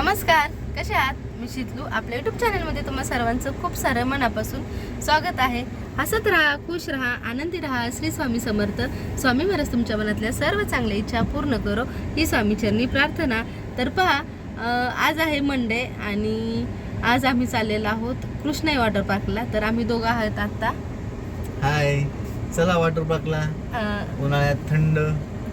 नमस्कार कसे आहात? मी शितलू आपल्या युट्यूब चॅनलमध्ये तुम्हा सर्वांचं खूप सारं मनापासून स्वागत आहे. हसत राहा खुश राहा आनंदी राहा श्री स्वामी समर्थ. स्वामी महाराज तुमच्या मनातल्या सर्व चांगल्या इच्छा पूर्ण करो. ही स्वामीचरणी प्रार्थना. तर पहा आज आहे मंडे आणि आज आम्ही चाललेलो आहोत कृष्णाई वॉटर पार्कला तर आम्ही दोघं आहोत आत्ता हाय चला वॉटर पार्कला उन्हाळ्यात थंड.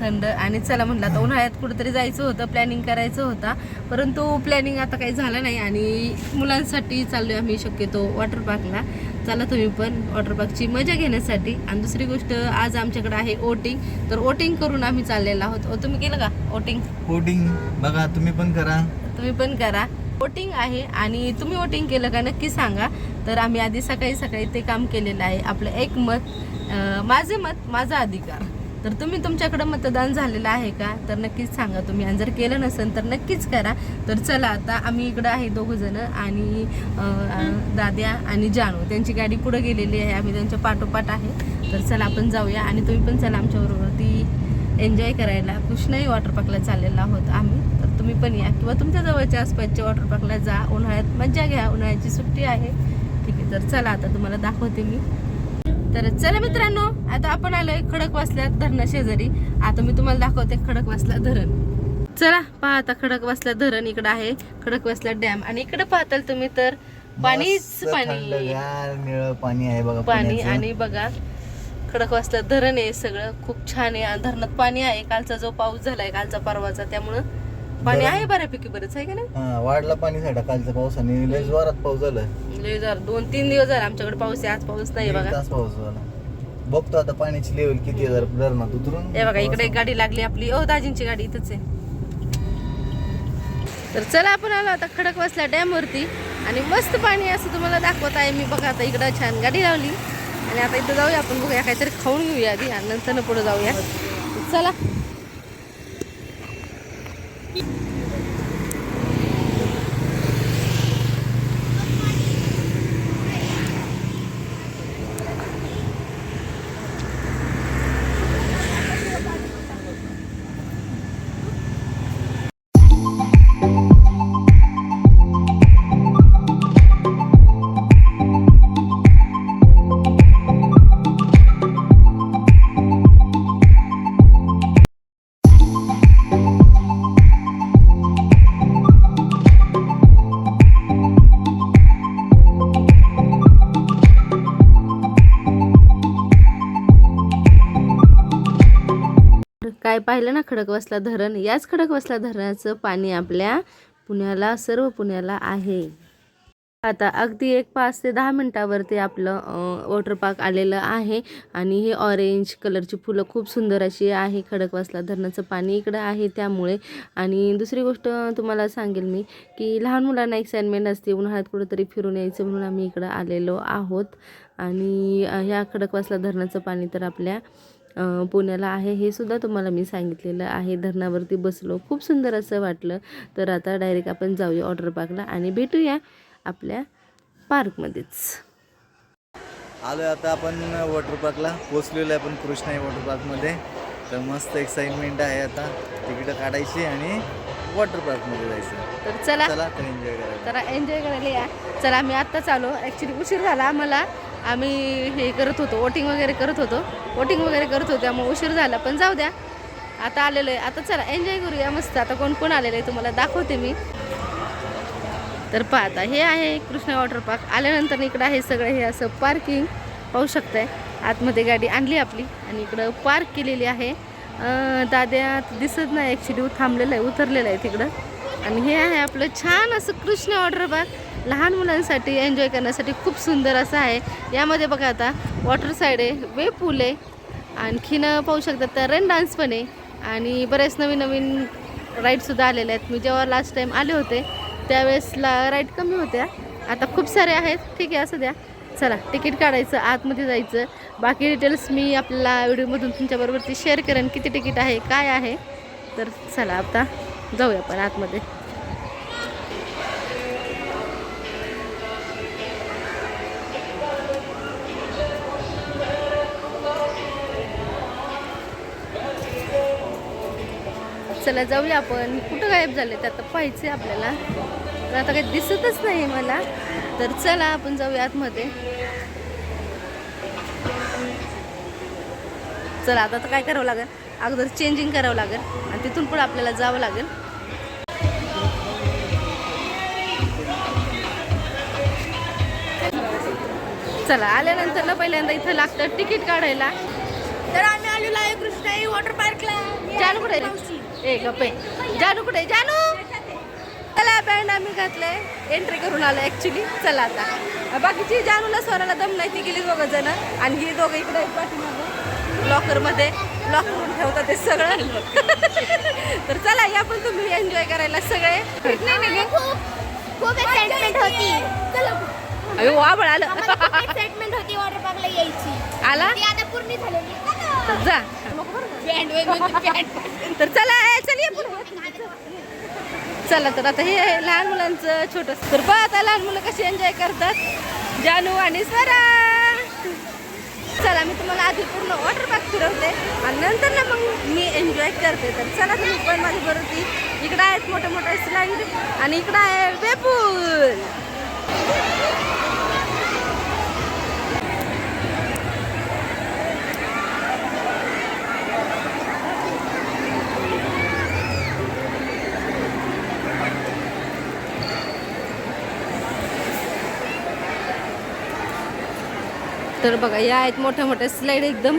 थंड. आणि चला म्हटलं आता उन्हाळ्यात कुठेतरी जायचं होतं प्लॅनिंग करायचं होता. परंतु प्लॅनिंग आता काही झालं नाही आणि मुलांसाठी चाललोय आम्ही शक्यतो वॉटर पार्कला चला तुम्ही पण वॉटर पार्कची मजा घेण्यासाठी. आणि दुसरी गोष्ट आज आमच्याकडे आहे ओटिंग तर ओटिंग करून आम्ही चाललेलो आहोत. तुम्ही केलं का ओटिंग कोटिंग बघा तुम्ही पण करा. तुम्ही पण करा. वोटिंग आहे आणि तुम्ही वोटिंग केलं का नक्की सांगा. तर आम्ही आधी सकाळी सकाळी ते काम केलेलं आहे. आपलं एक मत माझे मत माझा अधिकार. तर तुम्ही तुमच्याकडं मतदान झालेलं आहे का? तर नक्कीच सांगा तुम्ही. आणि जर केलं नसेल तर नक्कीच करा. तर चला आता आम्ही इकडं आहे दोघं जण आणि दाद्या आणि जानू. त्यांची गाडी पुढे गेलेली आहे. आम्ही त्यांच्या पाठोपाठ आहे. तर चला आपण जाऊया. आणि तुम्ही पण चला आमच्याबरोबर. एन्जॉय करायला. कृष्णाई वॉटर पार्कला चाललेलो आहोत आम्ही. तर तुम्ही पण या. किंवा तुमच्या जवळच्या आसपासच्या वॉटर पार्कला जा. उन्हाळ्यात मज्जा घ्या. उन्हाळ्याची सुट्टी आहे. ठीक आहे. तर चला आता तुम्हाला दाखवते मी. तर चला मित्रांनो आता आपण आलोय खडकवासल्या धरणा शेजारी. आता मी तुम्हाला दाखवते खडकवासला धरण. चला पहा आता खडकवासला धरण इकडं आहे. खडकवासला डॅम. आणि इकडे पाहताल तुम्ही तर पाणीच पाणी. पाणी आहे बघा पाणी. आणि बघा खडकवासला धरण आहे सगळं. खूप छान आहे. धरणात पाणी आहे. कालचा जो पाऊस झालाय कालचा परवाचा त्यामुळं पाणी आहे बऱ्यापैकी बरंच आहे का नाही? हा, वाढला पाणी साठा कालचा पावसाने लय जोरात पाऊस झाला लय जर दोन तीन दिवस झाले आमच्याकडे पाऊस आहे आज पाऊस नाही बघा. तास पाऊस झाला. बघतो आता पाण्याची लेवल किती आहे जर धरणात उतरून. हे बघा इकडे एक गाडी लागली आपली. ओ दाजींची गाडी इथंच आहे. तर चला आपण आलो आता खडकवासला डॅम वरती. आणि मस्त पाणी असं तुम्हाला दाखवत आहे. मी बघा आता इकडं छान गाडी लावली. आणि आता इथं जाऊया आपण बघूया. काहीतरी खाऊन घेऊया आधी आणि नंतर पुढे जाऊया. चला. काय पाहिलं ना खडकवासला धरण? याच खडकवासला धरणाचं पाणी आपल्या पुण्याला सर्व पुण्याला आहे. आता अगदी एक पाच ते दहा मिनटावरती आपलं वॉटर पार्क आलेलं आहे आणि हे ऑरेंज कलरची फुलं खूप सुंदर अशी आहे. खडकवासला धरणाचं पाणी इकडं आहे त्यामुळे. आणि दुसरी गोष्ट तुम्हाला सांगेल मी की लहान मुलांना एक्साइटमेंट असते. उन्हाळ्यात कुठंतरी फिरून यायचं म्हणून आम्ही इकडं आलेलो आहोत. आणि ह्या खडकवासला धरणाचं पाणी तर आपल्या पुण्याला आहे हे सुद्धा तुम्हाला मी सांगितलेलं आहे. धरणावरती बसलो. खूप सुंदर असं वाटलं. तर आता डायरेक्ट आपण जाऊया वॉटर पार्कला आणि भेटूया आपल्या पार्कमध्येच आलोय आता आपण वॉटर पार्कला पोचलेलो आहे आपण कृष्णाई वॉटर पार्कमध्ये तर मस्त एक्साइटमेंट आहे आता. तिकीटं काढायची आणि वॉटर पार्कमध्ये जायचं. तर चला. चला तर एन्जॉय करायला. जरा एन्जॉय करायला या. चला आम्ही आत्ताच आलो. ॲक्च्युली उशीर झाला आम्हाला. आम्ही हे करत होतो वोटिंग वगैरे करत होतो. वोटिंग वगैरे करत होतो मग उशीर झाला पण जाऊ द्या. आता आलेलो आहे. आता चला एन्जॉय करूया मस्त. आता कोण कोण आलेलं आहे तुम्हाला दाखवते मी. तर पहा आता हे आहे कृष्णा वॉटर पार्क. आल्यानंतर इकडं आहे सगळं हे असं पार्किंग. पाहू शकताय. आतमध्ये गाडी आणली आपली आणि इकडं पार्क केलेली आहे. दाद्यात दाद्या दिसत नाही ॲक्च्युली थांबलेलं आहे उतरलेलं आहे तिकडं. आणि हे आहे आपलं छान असं कृष्ण वॉटर पार्क लहान मुलांसाठी एन्जॉय करण्यासाठी खूप सुंदर असं आहे. यामध्ये बघा आता वॉटर साईड आहे वे पूल आहे. आणखीन पाहू शकतात तर रन डान्स पण आहे. आणि बरेच नवीन नवीन राईडसुद्धा आलेले आहेत. मी जेव्हा लास्ट टाईम आले होते त्यावेळेसला राईड कमी होत्या. आता खूप सारे आहेत. ठीक आहे असं द्या. चला तिकीट काढायचं आतमध्ये जायचं. बाकी डिटेल्स मी आपल्याला व्हिडिओमधून तुमच्याबरोबर ती शेअर करेन. किती तिकीट आहे काय आहे. तर चला आता जाऊया आपण आतमध्ये. चला जाऊया आपण. कुठं गायब झाले ते आता पाहिजे आपल्याला. तर आता काही दिसतच नाही मला. तर चला आपण जाऊया आतमध्ये. चला आता तर काय करावं लागेल? अगोदर चेंजिंग करावं लागेल. आणि तिथून पुढे आपल्याला जावं लागेल. चला आल्यानंतर ना पहिल्यांदा इथं लागतं तिकीट काढायला. तर आम्ही आलेलो आहे कृष्णाई वॉटर पार्कला. जानू कुठे ए गप्पे. जानू कुठे? जानू! चला बँड आम्ही घातलंय. एंट्री करून आलो ऍक्च्युली चला आता. बाकीची जानूला स्वराला दम नाही ती गेली दोघं जण. आणि ही दोघं इकडे आहेत पाठीमागं. लॉकरमध्ये लॉक करून ठेवतात ते सगळं. तर चला या पण तुम्ही एन्जॉय करायला सगळे. खूप खूप एक्साइटमेंट होती. चला अयो वाबळ आलं. आम्हाला खूप एक्साइटमेंट होती वॉटर पार्कला यायची. आला? ती आता पूर्ण झालेली. जा. तर चला चल चला तर आता हे आहे लहान मुलांचं छोटं. तर पहा आता लहान मुलं कशी एन्जॉय करतात. जानू आणि स्वरा. चला मी तुम्हाला आधी पूर्ण वॉटर पार्क फिरवते. आणि नंतर ना मग मी एन्जॉय करते. तर चला तुम्ही पण माझी बरोबर इकडं आहेत मोठे मोठे स्लाईड आणि इकडं आहे वेपूल. तर बघा या आहेत मोठ्या मोठ्या स्लाईड एकदम.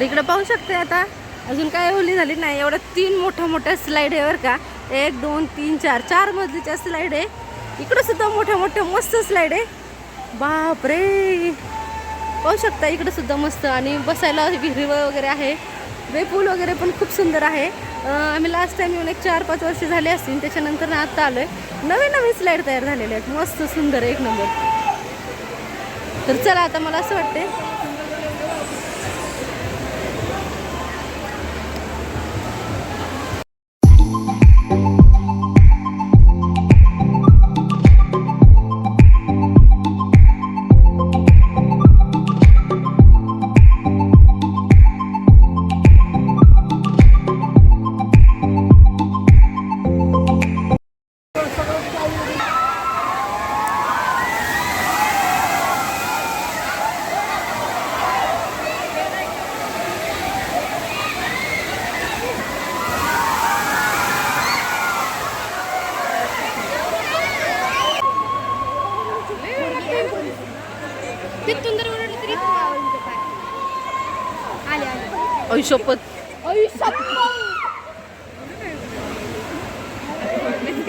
तर इकडं पाहू शकते आता. अजून काय ओली झाली नाही. एवढ्या तीन मोठ्या मोठ्या स्लाईड आहे बरं का. एक दोन तीन चार. चार मजलीच्या स्लाईड आहे. इकडं सुद्धा मोठ्या मोठ्या मस्त स्लाईड आहे. बापरे. पाहू शकता इकडं सुद्धा मस्त. आणि बसायला विहिरी वगैरे आहे. वे पूल वगैरे पण खूप सुंदर आहे. आम्ही लास्ट टाइम येऊन एक चार पाच वर्ष झाले असतील. त्याच्यानंतर ना आत्ता आलो आहे नवीन नवीन स्लाईड तयार झालेले आहेत. मस्त सुंदर एक नंबर. तर चला आता मला असं वाटते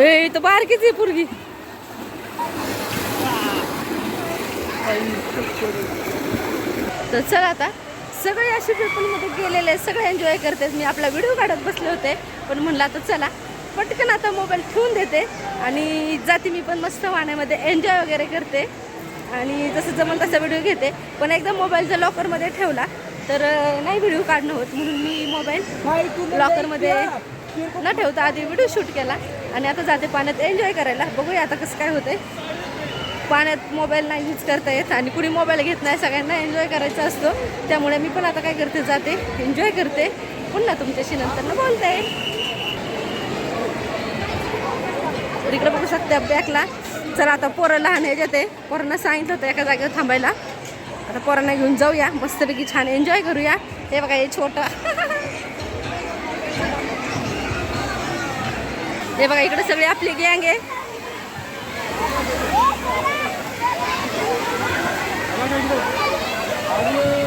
ए तर बारकीच आहे पोरगी. तर चला आता. सगळे असे पेपरमध्ये गेलेले सगळे एन्जॉय करतात. मी आपला व्हिडिओ काढत बसले होते पण म्हणलं आता चला. पटकन आता मोबाईल ठेवून देते आणि जाते मी पण मस्त वाण्यामध्ये एन्जॉय वगैरे करते. आणि जसं जमल तसा व्हिडिओ घेते. पण एकदा मोबाईल जर लॉकरमध्ये ठेवला तर नाही व्हिडिओ काढणं होत. म्हणून मी मोबाईल लॉकरमध्ये न ठेवता आधी व्हिडिओ शूट केला. आणि आता जाते पाण्यात. एन्जॉय करायला. बघूया आता कसं काय होतंय. पाण्यात मोबाईल नाही यूज करता येत आणि कुणी मोबाईल घेत नाही सगळ्यांना एन्जॉय करायचा असतो. त्यामुळे मी पण आता काय करते जाते. एन्जॉय करते. पुन्हा तुमच्याशी नंतर बोलते. इकडे बघू शकते बॅकला. चला आता पोरं लहान ह्याच्यात आहे पोरांना सांगितलं होतं एका जागेवर थांबायला. आता पोरांना घेऊन जाऊया. मस्तपैकी छान एन्जॉय करूया. हे बघा हे छोटं. हे बघा इकडे सगळी आपली गँग आहे.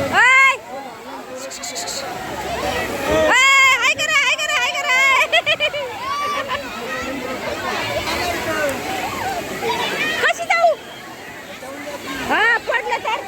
ओय, हाय करा, हाय करा, हाय करा. कशी जाऊ हा पडलं तर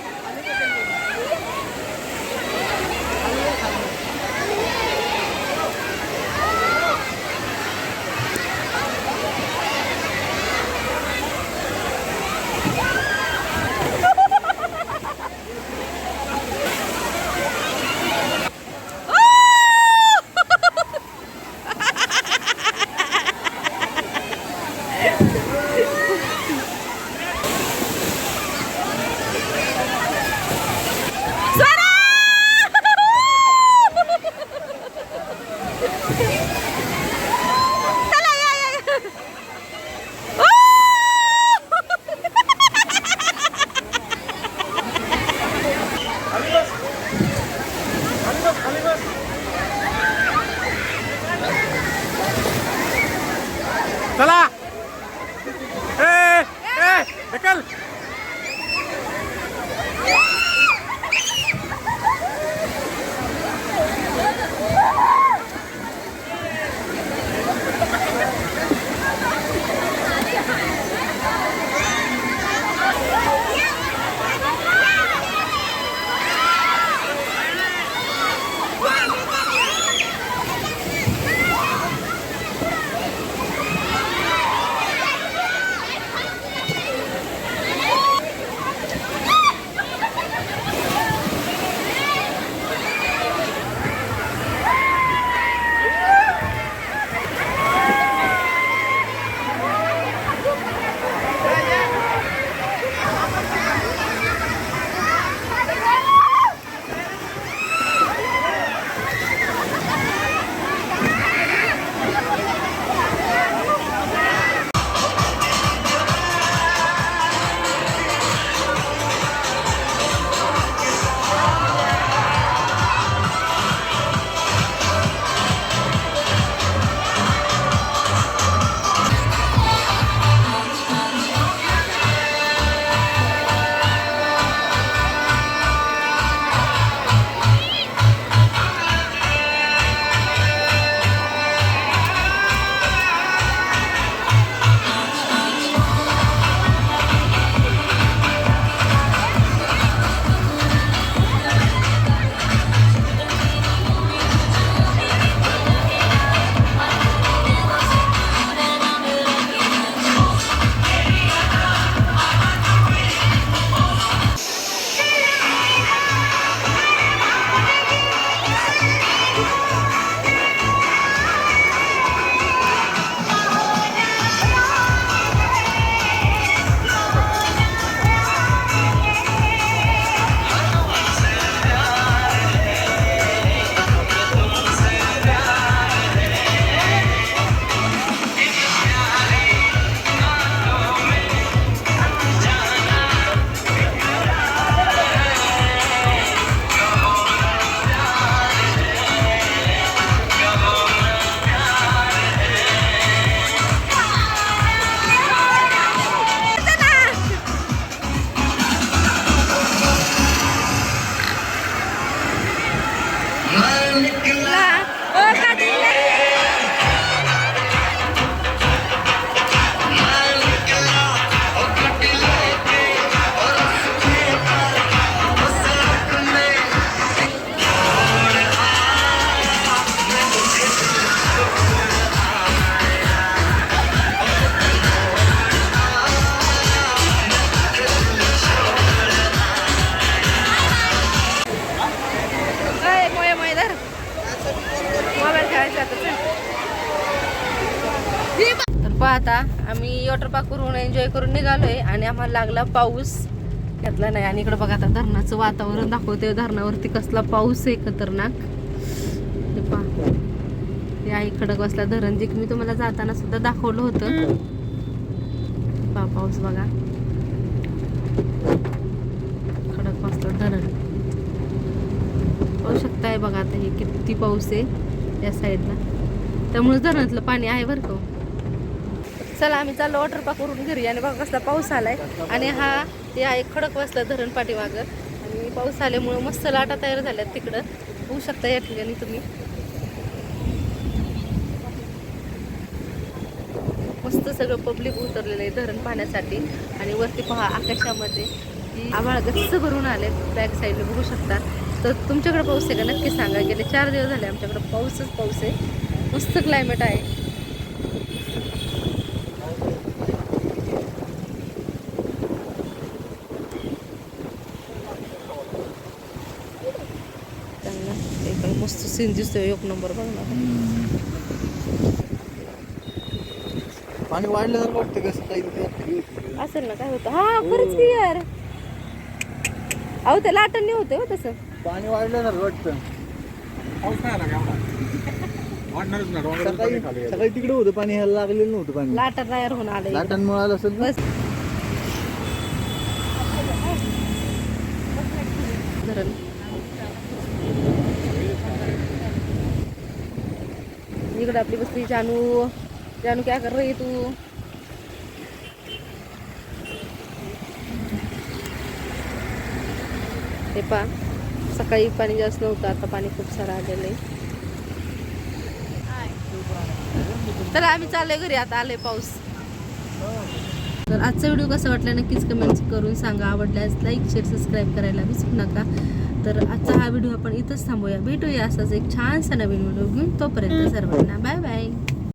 स्वरा! चला, या, या, या. ओ! चला ए एन्जॉय करून एन्जॉय करून निघालोय आणि आम्हाला लागला पाऊस. घेतला नाही. आणि इकडे बघा आता धरणाचं वातावरण दाखवते धरणावरती कसला पाऊस आहे खतरनाक. हे पहा. कसला आहे धरण जे की मी तुम्हाला जाताना सुद्धा दाखवलं होतं. पहा पाऊस बघा. खडकवासला धरण. पाहू शकताय बघा आता हे किती पाऊस आहे या साईडला. त्यामुळे धरणातलं पाणी आहे बरं का हो? चला आम्ही चाललो वॉटर पार्क करून घरी आणि बघा कसला पाऊस आलाय. आणि हा हे आहे खडक वाचला धरण पाठीमागं. आणि पाऊस आल्यामुळं मस्त लाटा तयार झाल्यात तिकडं. होऊ शकता या ठिकाणी तुम्ही. मस्त सगळं पब्लिक उतरलेलं आहे धरण पाहण्यासाठी. आणि वरती पहा आकाशामध्ये. आभाळ गच्च भरून आले बॅक साईडला बघू शकता. तर तुमच्याकडे पाऊस आहे का? नक्की सांगा. गेले चार दिवस झाले आमच्याकडे पाऊसच पाऊस आहे. मस्त क्लायमेट आहे. एकदम मस्त सीन दिसतोय एक नंबर बघणार पाणी वाढल्यासारखं वाटतं कसं काही असेल ना काय होतं? हा खरंच की यार. अहो ते लाटांनी होते हो तसं. पाणी वाढल्यासारखं वाटतं. पाऊस नाही आला का एवढा? वाढणारच ना डोंगराचं सकाळी पाणी खाली गेलं. सकाळी तिकडे होतं पाणी ह्याला लागलेलं नव्हतं पाणी. लाटा तयार होऊन आले लाटांमुळे आलं असेल ना? बस धरण इकडे आपली बसली जानू. जानू क्या कर रही तू? हे पा सकाळी पाणी जास्त नव्हतं आता पाणी खूप सारं आलेलं आहे. तर आम्ही चाललोय घरी आता आले पाऊस. तर आजचा व्हिडिओ कसा वाटला नक्कीच कमेंट्स करून सांगा. आवडल्यास लाईक शेअर सबस्क्राईब करायला विसरू नका. तर आजचा हा व्हिडिओ आपण इथंच थांबूया. भेटूया असाच एक छानसा नवीन व्हिडिओ घेऊन तोपर्यंत सर्वांना बाय बाय.